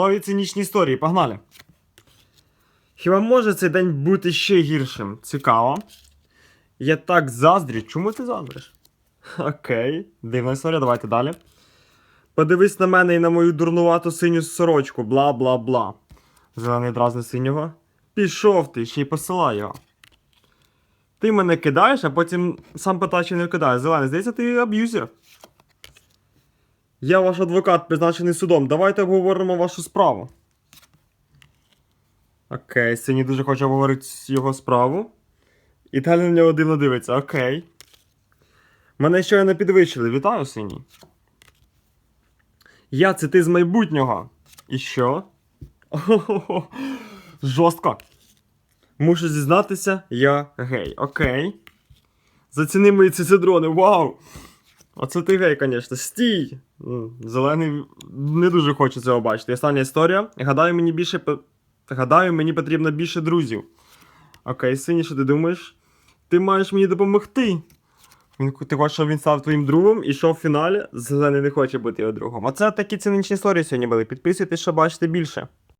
нові цинічні історії, погнали. Хіба може цей день бути ще гіршим? Цікаво. Я так заздрю. Чому ти заздриш? Окей, дивна історія, давайте далі. Подивись на мене і на мою дурнувату синю сорочку, бла бла бла. Зелений дразне синього. Пішов ти, ще й посилай його. Ти мене кидаєш, а потім сам питає, чи не кидає. Зелений, здається, ти аб'юзер. Я ваш адвокат, призначений судом. Давайте обговоримо вашу справу. Окей, синій дуже хоче обговорити його справу. І далі на нього дивно дивиться. Окей. Мене щойно підвищили. Вітаю, синій. Я це ти з майбутнього. І що? Охо-хо-хо. Жорстко. Мушу зізнатися, я гей. Окей. Заціни мої цицидрони, вау! Оце ти гей, звісно. Стій! Зелений не дуже хоче цього бачити. Остання історія. Гадаю, мені більше. Гадаю, мені потрібно більше друзів. Окей, синій, що ти думаєш? Ти маєш мені допомогти. Він, ти хочеш, щоб він став твоїм другом, і що в фіналі зелений не хоче бути його другом. Оце такі циничні історії сьогодні були. Підписуйтесь, щоб бачити більше.